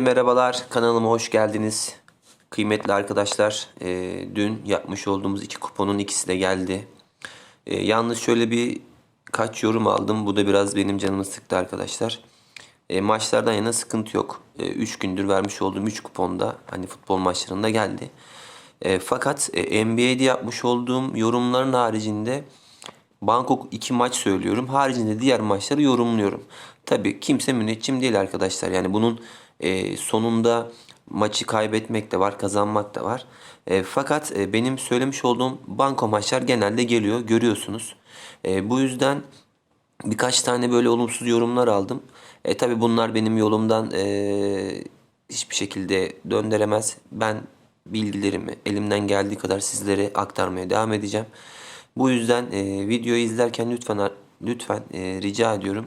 Merhabalar, kanalıma hoş geldiniz. Kıymetli arkadaşlar, e, dün yapmış olduğumuz iki kuponun ikisi de geldi. E, yalnız şöyle bir kaç yorum aldım. Bu da biraz benim canımı sıktı arkadaşlar. E, maçlardan yana sıkıntı yok. 3 gündür vermiş olduğum 3 kuponda hani futbol maçlarında geldi. E, fakat e, NBA'de yapmış olduğum yorumların haricinde Bangkok iki maç söylüyorum. Haricinde diğer maçları yorumluyorum. Tabii kimse müneccim değil arkadaşlar. Yani bunun e, sonunda maçı kaybetmek de var, kazanmak da var. E, fakat e, benim söylemiş olduğum banko maçlar genelde geliyor, görüyorsunuz. E, bu yüzden birkaç tane böyle olumsuz yorumlar aldım. E tabi bunlar benim yolumdan e, hiçbir şekilde döndüremez. Ben bilgilerimi elimden geldiği kadar sizlere aktarmaya devam edeceğim. Bu yüzden e, videoyu izlerken lütfen lütfen e, rica ediyorum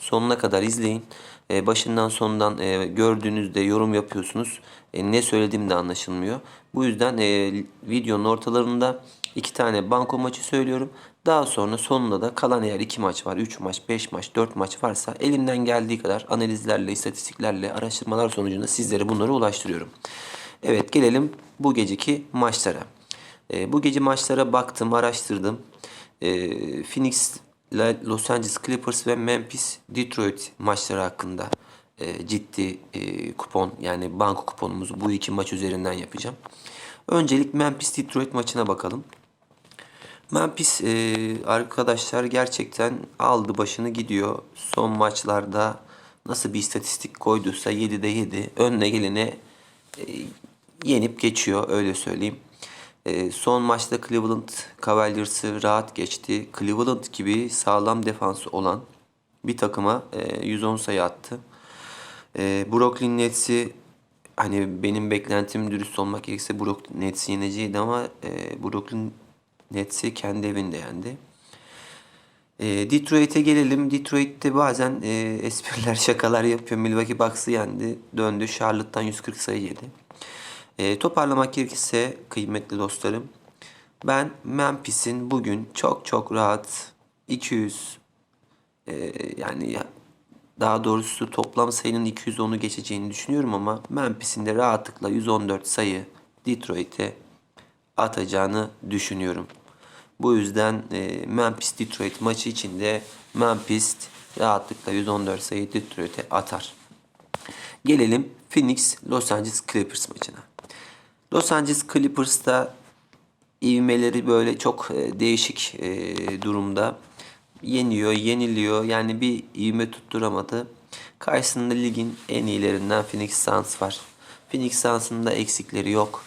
sonuna kadar izleyin. E, başından sonundan e, gördüğünüzde yorum yapıyorsunuz. E, ne söylediğim de anlaşılmıyor. Bu yüzden videonun ortalarında iki tane banko maçı söylüyorum. Daha sonra sonunda da kalan eğer iki maç var, üç maç, beş maç, dört maç varsa elimden geldiği kadar analizlerle, istatistiklerle, araştırmalar sonucunda sizlere bunları ulaştırıyorum. Evet gelelim bu geceki maçlara. E, bu gece maçlara baktım, araştırdım. E, Phoenix, Los Angeles Clippers ve Memphis, Detroit maçları hakkında e, ciddi e, kupon yani banko kuponumuzu bu iki maç üzerinden yapacağım. Öncelik Memphis Detroit maçına bakalım. Memphis e, arkadaşlar gerçekten aldı başını gidiyor. Son maçlarda nasıl bir istatistik koyduysa 7'de 7 önüne gelene e, yenip geçiyor öyle söyleyeyim. E, son maçta Cleveland Cavaliers'ı rahat geçti. Cleveland gibi sağlam defansı olan bir takıma e, 110 sayı attı. E, Brooklyn Nets'i hani benim beklentim dürüst olmak gerekirse Brooklyn Nets'i yeneceğiydi ama e, Brooklyn Nets'i kendi evinde yendi. E, Detroit'e gelelim. Detroit'te bazen e, espriler, şakalar yapıyor. Milwaukee Bucks'ı yendi. Döndü. Charlotte'tan 140 sayı yedi. E, toparlamak gerekirse kıymetli dostlarım. Ben Memphis'in bugün çok çok rahat 200 e, yani daha doğrusu toplam sayının 210'u geçeceğini düşünüyorum ama Memphis'in de rahatlıkla 114 sayı Detroit'e atacağını düşünüyorum. Bu yüzden e, Memphis Detroit maçı içinde Memphis rahatlıkla 114 sayı Detroit'e atar. Gelelim Phoenix Los Angeles Clippers maçına. Los Angeles Clippers'ta ivmeleri böyle çok e, değişik e, durumda. Yeniyor, yeniliyor. Yani bir ivme tutturamadı. Karşısında ligin en iyilerinden Phoenix Suns var. Phoenix Suns'ın da eksikleri yok.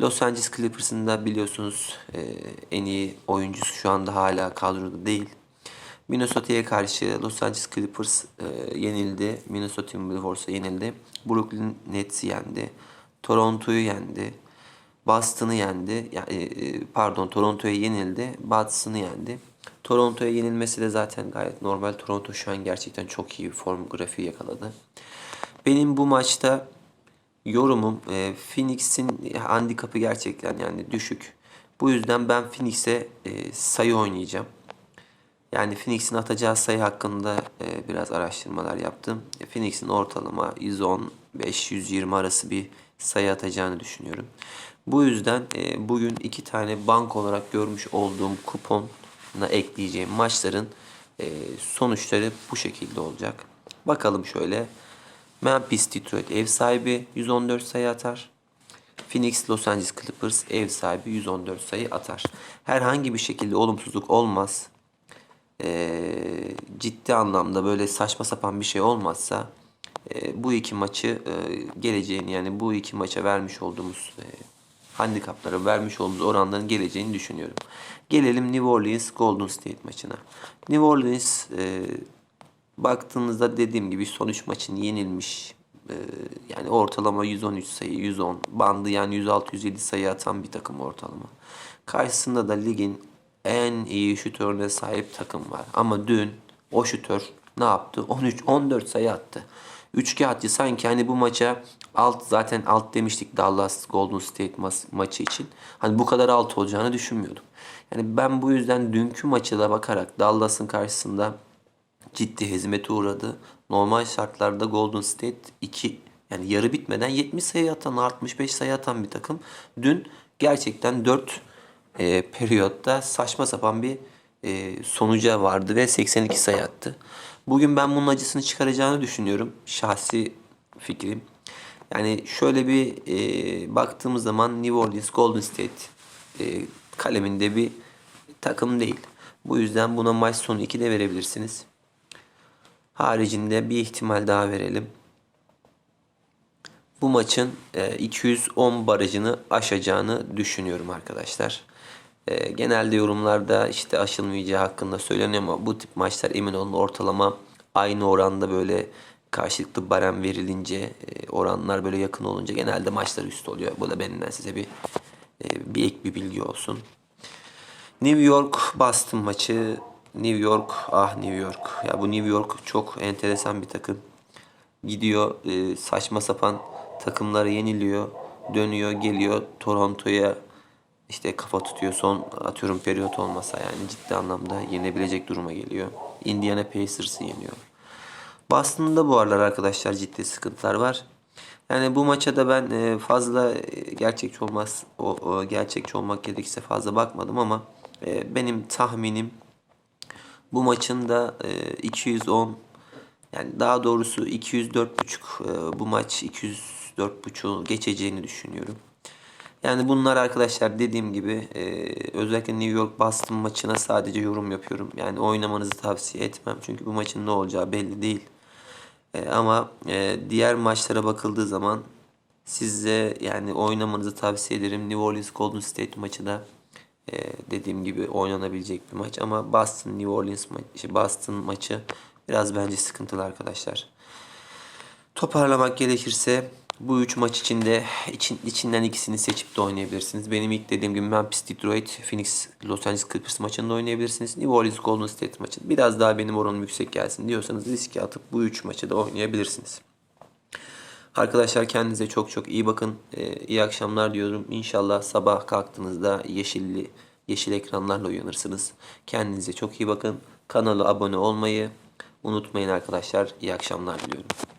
Los Angeles Clippers'ın da biliyorsunuz e, en iyi oyuncusu şu anda hala kadroda değil. Minnesota'ya karşı Los Angeles Clippers yenildi. Minnesota Timberwolves'a yenildi. Brooklyn Nets'i yendi. Toronto'yu yendi. Boston'ı yendi. Yani, e, pardon Toronto'ya yenildi. Boston'ı yendi. Toronto'ya yenilmesi de zaten gayet normal. Toronto şu an gerçekten çok iyi form grafiği yakaladı. Benim bu maçta yorumum e, Phoenix'in handikapı gerçekten yani düşük. Bu yüzden ben Phoenix'e e, sayı oynayacağım. Yani Phoenix'in atacağı sayı hakkında e, biraz araştırmalar yaptım. E, Phoenix'in ortalama 110-120 arası bir sayı atacağını düşünüyorum. Bu yüzden e, bugün iki tane bank olarak görmüş olduğum kupona ekleyeceğim maçların e, sonuçları bu şekilde olacak. Bakalım şöyle. Memphis Detroit ev sahibi 114 sayı atar. Phoenix Los Angeles Clippers ev sahibi 114 sayı atar. Herhangi bir şekilde olumsuzluk olmaz. Ee, ciddi anlamda böyle saçma sapan bir şey olmazsa e, bu iki maçı e, geleceğini yani bu iki maça vermiş olduğumuz e, handikaplara vermiş olduğumuz oranların geleceğini düşünüyorum. Gelelim New Orleans Golden State maçına. New Orleans e, baktığınızda dediğim gibi son 3 maçın yenilmiş e, yani ortalama 113 sayı 110 bandı yani 106-107 sayı atan bir takım ortalama. Karşısında da ligin en iyi şutörüne sahip takım var. Ama dün o şutör ne yaptı? 13 14 sayı attı. Üç kağıtçı sanki hani bu maça alt zaten alt demiştik Dallas Golden State ma- maçı için. Hani bu kadar alt olacağını düşünmüyordum. Yani ben bu yüzden dünkü maça da bakarak Dallas'ın karşısında ciddi hizmete uğradı. Normal şartlarda Golden State 2 Yani yarı bitmeden 70 sayı atan, 65 sayı atan bir takım. Dün gerçekten 4 e, periyotta saçma sapan bir e, sonuca vardı ve 82 sayı attı. Bugün ben bunun acısını çıkaracağını düşünüyorum. Şahsi fikrim. Yani şöyle bir e, baktığımız zaman New Orleans Golden State e, kaleminde bir takım değil. Bu yüzden buna maç sonu 2 de verebilirsiniz. Haricinde bir ihtimal daha verelim. Bu maçın e, 210 barajını aşacağını düşünüyorum arkadaşlar. E, genelde yorumlarda işte aşılmayacağı hakkında söyleniyor ama bu tip maçlar emin olun ortalama aynı oranda böyle karşılıklı barem verilince e, oranlar böyle yakın olunca genelde maçlar üst oluyor. Bu da benden size bir e, bir ek bir bilgi olsun. New York Boston maçı New York ah New York ya bu New York çok enteresan bir takım gidiyor e, saçma sapan takımlara yeniliyor dönüyor geliyor Toronto'ya işte kafa tutuyor son atıyorum periyot olmasa yani ciddi anlamda yenebilecek duruma geliyor Indiana Pacers'ı yeniyor Boston'da bu aralar arkadaşlar ciddi sıkıntılar var. Yani bu maça da ben e, fazla e, gerçekçi olmaz o, o gerçekçi olmak gerekirse fazla bakmadım ama e, benim tahminim bu maçın da e, 210 yani daha doğrusu 204.5 e, bu maç 204.5'u geçeceğini düşünüyorum. Yani bunlar arkadaşlar dediğim gibi e, özellikle New York Boston maçına sadece yorum yapıyorum. Yani oynamanızı tavsiye etmem. Çünkü bu maçın ne olacağı belli değil. E, ama e, diğer maçlara bakıldığı zaman size yani oynamanızı tavsiye ederim. New Orleans Golden State maçı da e, dediğim gibi oynanabilecek bir maç. Ama Boston New Orleans maçı, Boston maçı biraz bence sıkıntılı arkadaşlar. Toparlamak gerekirse bu üç maç içinde için, içinden ikisini seçip de oynayabilirsiniz. Benim ilk dediğim gibi Memphis, Detroit, Phoenix, Los Angeles Clippers maçında oynayabilirsiniz. New Orleans, Golden State maçı. Biraz daha benim oranım yüksek gelsin diyorsanız riske atıp bu üç maçı da oynayabilirsiniz. Arkadaşlar kendinize çok çok iyi bakın. Ee, iyi akşamlar diyorum. İnşallah sabah kalktığınızda yeşilli yeşil ekranlarla uyanırsınız. Kendinize çok iyi bakın. Kanala abone olmayı unutmayın arkadaşlar. İyi akşamlar diliyorum.